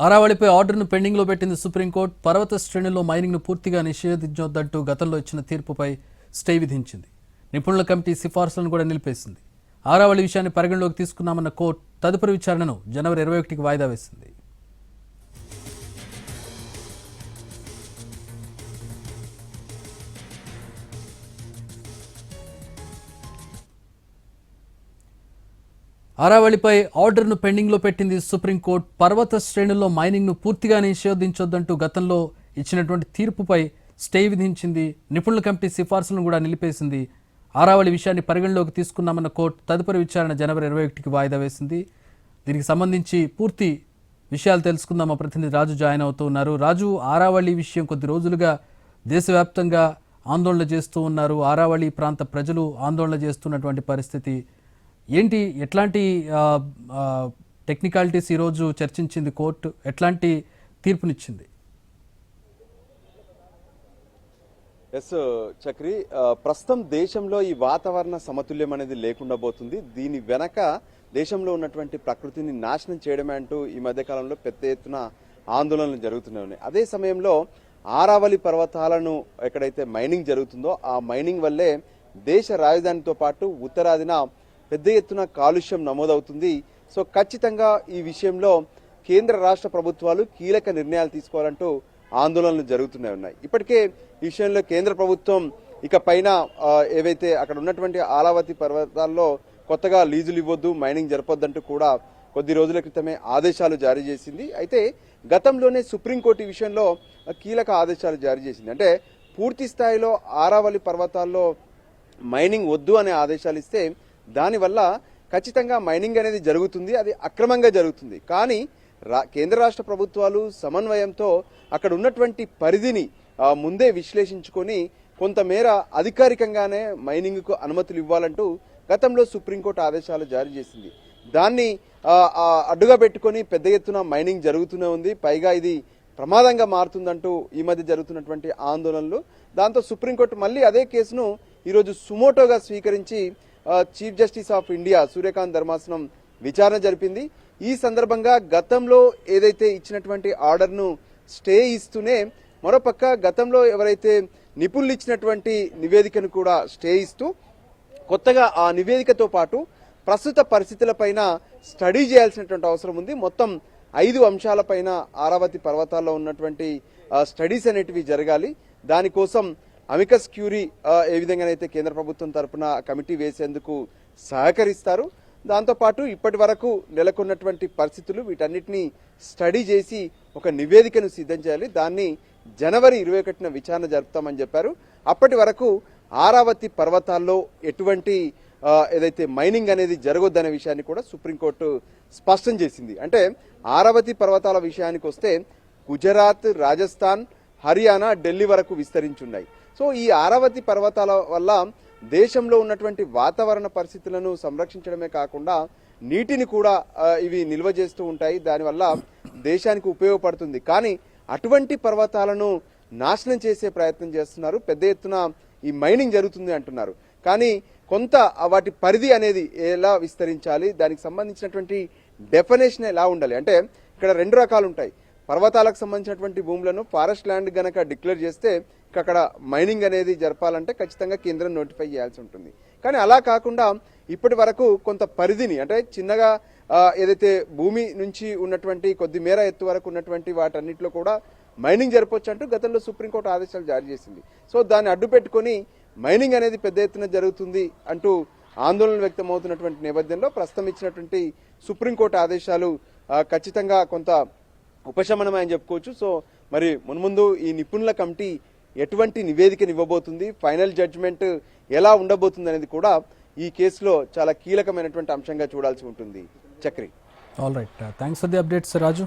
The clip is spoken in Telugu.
ఆరావళిపై ఆర్డర్ను పెండింగ్లో పెట్టింది సుప్రీంకోర్టు. పర్వత శ్రేణుల్లో మైనింగ్ను పూర్తిగా నిషేధించొద్దంటూ గతంలో ఇచ్చిన తీర్పుపై స్టే విధించింది. నిపుణుల కమిటీ సిఫార్సులను కూడా నిలిపేసింది. ఆరావళి విషయాన్ని పరిగణలోకి తీసుకున్నామన్న కోర్టు తదుపరి విచారణను జనవరి ఇరవై ఒకటికి వాయిదా వేసింది. ఆరావళిపై ఆర్డర్ను పెండింగ్లో పెట్టింది సుప్రీంకోర్టు. పర్వత శ్రేణుల్లో మైనింగ్ను పూర్తిగా నిషేధించొద్దంటూ గతంలో ఇచ్చినటువంటి తీర్పుపై స్టే విధించింది. నిపుణుల కమిటీ సిఫార్సులను కూడా నిలిపేసింది. ఆరావళి విషయాన్ని పరిగణలోకి తీసుకున్నామన్న కోర్టు తదుపరి విచారణ జనవరి ఇరవై ఒకటికి వాయిదా వేసింది. దీనికి సంబంధించి పూర్తి విషయాలు తెలుసుకుందాం. మా ప్రతినిధి రాజు జాయిన్ అవుతూ ఉన్నారు. రాజు ఆరావళి విషయం కొద్ది రోజులుగా దేశవ్యాప్తంగా ఆందోళన చేస్తూ ఉన్నారు. ఆరావళి ప్రాంత ప్రజలు ఆందోళన చేస్తున్నటువంటి పరిస్థితి ఏంటి ఎట్లాంటి టెక్నికాలిటీస్ ఈరోజు చర్చించింది కోర్టు? ఎట్లాంటి తీర్పునిచ్చింది? ఎస్ చక్రి ప్రస్తుతం దేశంలో ఈ వాతావరణ సమతుల్యం అనేది లేకుండా పోతుంది. దీని వెనక దేశంలో ఉన్నటువంటి ప్రకృతిని నాశనం చేయడమే అంటూ ఈ మధ్య కాలంలో పెద్ద ఎత్తున ఆందోళనలు జరుగుతూనే ఉన్నాయి. అదే సమయంలో ఆరావళి పర్వతాలను ఎక్కడైతే మైనింగ్ జరుగుతుందో ఆ మైనింగ్ వల్లే దేశ రాజధానితో పాటు ఉత్తరాదిన పెద్ద ఎత్తున కాలుష్యం నమోదవుతుంది. సో ఖచ్చితంగా ఈ విషయంలో కేంద్ర రాష్ట్ర ప్రభుత్వాలు కీలక నిర్ణయాలు తీసుకోవాలంటూ ఆందోళనలు జరుగుతూనే ఉన్నాయి. ఇప్పటికే ఈ విషయంలో కేంద్ర ప్రభుత్వం ఇక పైన ఏవైతే అక్కడ ఉన్నటువంటి ఆలావతి పర్వతాల్లో కొత్తగా లీజులు ఇవ్వద్దు మైనింగ్ జరపొద్దంటూ కూడా కొద్ది రోజుల క్రితమే ఆదేశాలు జారీ చేసింది. అయితే గతంలోనే సుప్రీంకోర్టు విషయంలో కీలక ఆదేశాలు జారీ చేసింది. అంటే పూర్తి స్థాయిలో ఆరావళి పర్వతాల్లో మైనింగ్ వద్దు అనే ఆదేశాలు ఇస్తే దానివల్ల ఖచ్చితంగా మైనింగ్ అనేది జరుగుతుంది అది అక్రమంగా జరుగుతుంది. కానీ రా కేంద్ర రాష్ట్ర ప్రభుత్వాలు సమన్వయంతో అక్కడ ఉన్నటువంటి పరిధిని ముందే విశ్లేషించుకొని కొంతమేర అధికారికంగానే మైనింగ్కు అనుమతులు ఇవ్వాలంటూ గతంలో సుప్రీంకోర్టు ఆదేశాలు జారీ చేసింది. దాన్ని అడ్డుగా పెట్టుకొని పెద్ద ఎత్తున మైనింగ్ జరుగుతూనే ఉంది. పైగా ఇది ప్రమాదంగా మారుతుందంటూ ఈ మధ్య జరుగుతున్నటువంటి ఆందోళనలు. దాంతో సుప్రీంకోర్టు మళ్ళీ అదే కేసును ఈరోజు సుమోటోగా స్వీకరించి chief justice of India Suryakant ధర్మాసనం విచారణ జరిపింది. ఈ సందర్భంగా గతంలో ఏదైతే ఇచ్చినటువంటి ఆర్డర్ను స్టే ఇస్తూనే మరోపక్క గతంలో ఎవరైతే నిపుణులు ఇచ్చినటువంటి నివేదికను కూడా స్టే ఇస్తూ కొత్తగా ఆ నివేదికతో పాటు ప్రస్తుత పరిస్థితులపైన స్టడీ చేయాల్సినటువంటి అవసరం ఉంది. మొత్తం ఐదు అంశాలపైన ఆరావతి పర్వతాల్లో ఉన్నటువంటి స్టడీస్ అనేటివి జరగాలి. దానికోసం అమికస్ క్యూరీ ఏ విధంగానైతే కేంద్ర ప్రభుత్వం తరపున కమిటీ వేసేందుకు సహకరిస్తారు దాంతోపాటు ఇప్పటి వరకు నెలకొన్నటువంటి పరిస్థితులు వీటన్నిటిని స్టడీ చేసి ఒక నివేదికను సిద్ధం చేయాలి. దాన్ని జనవరి ఇరవై ఒకటిన విచారణ జరుపుతామని చెప్పారు. అప్పటి వరకు ఆరావతి పర్వతాల్లో ఎటువంటి ఏదైతే మైనింగ్ అనేది జరగొద్దనే విషయాన్ని కూడా సుప్రీంకోర్టు స్పష్టం చేసింది. అంటే ఆరావతి పర్వతాల విషయానికి వస్తే గుజరాత్ రాజస్థాన్ హర్యానా ఢిల్లీ వరకు విస్తరించున్నాయి. సో ఈ ఆరావతి పర్వతాల వల్ల దేశంలో ఉన్నటువంటి వాతావరణ పరిస్థితులను సంరక్షించడమే కాకుండా నీటిని కూడా ఇవి నిల్వ చేస్తూ ఉంటాయి. దానివల్ల దేశానికి ఉపయోగపడుతుంది. కానీ అటువంటి పర్వతాలను నాశనం చేసే ప్రయత్నం చేస్తున్నారు. పెద్ద ఎత్తున ఈ మైనింగ్ జరుగుతుంది అంటున్నారు. కానీ కొంత వాటి పరిధి అనేది ఎలా విస్తరించాలి? దానికి సంబంధించినటువంటి డెఫినేషన్ ఎలా ఉండాలి? అంటే ఇక్కడ రెండు రకాలు ఉంటాయి. పర్వతాలకు సంబంధించినటువంటి భూములను ఫారెస్ట్ ల్యాండ్ గనక డిక్లేర్ చేస్తే అక్కడ మైనింగ్ అనేది జరపాలంటే ఖచ్చితంగా కేంద్రం నోటిఫై చేయాల్సి ఉంటుంది. కానీ అలా కాకుండా ఇప్పటి వరకు కొంత పరిధిని అంటే చిన్నగా ఏదైతే భూమి నుంచి ఉన్నటువంటి కొద్ది మేర ఎత్తు వరకు ఉన్నటువంటి వాటన్నిటిలో కూడా మైనింగ్ జరపొచ్చు అంటూ గతంలో సుప్రీంకోర్టు ఆదేశాలు జారీ చేసింది. సో దాన్ని అడ్డు పెట్టుకొని మైనింగ్ అనేది పెద్ద ఎత్తున జరుగుతుంది అంటూ ఆందోళన వ్యక్తమవుతున్నటువంటి నేపథ్యంలో ప్రస్తుతం ఇచ్చినటువంటి సుప్రీంకోర్టు ఆదేశాలు ఖచ్చితంగా కొంత ఉపశమనమే అని చెప్పుకోవచ్చు. సో మరి మున్ముందు ఈ నిపుణుల కమిటీ ఎటువంటి నివేదికను ఇవ్వబోతుంది ఫైనల్ జడ్జిమెంట్ ఎలా ఉండబోతుంది అనేది కూడా ఈ కేసులో చాలా కీలకమైనటువంటి అంశంగా చూడాల్సి ఉంటుంది. Chakri. All right thanks for the updates Raju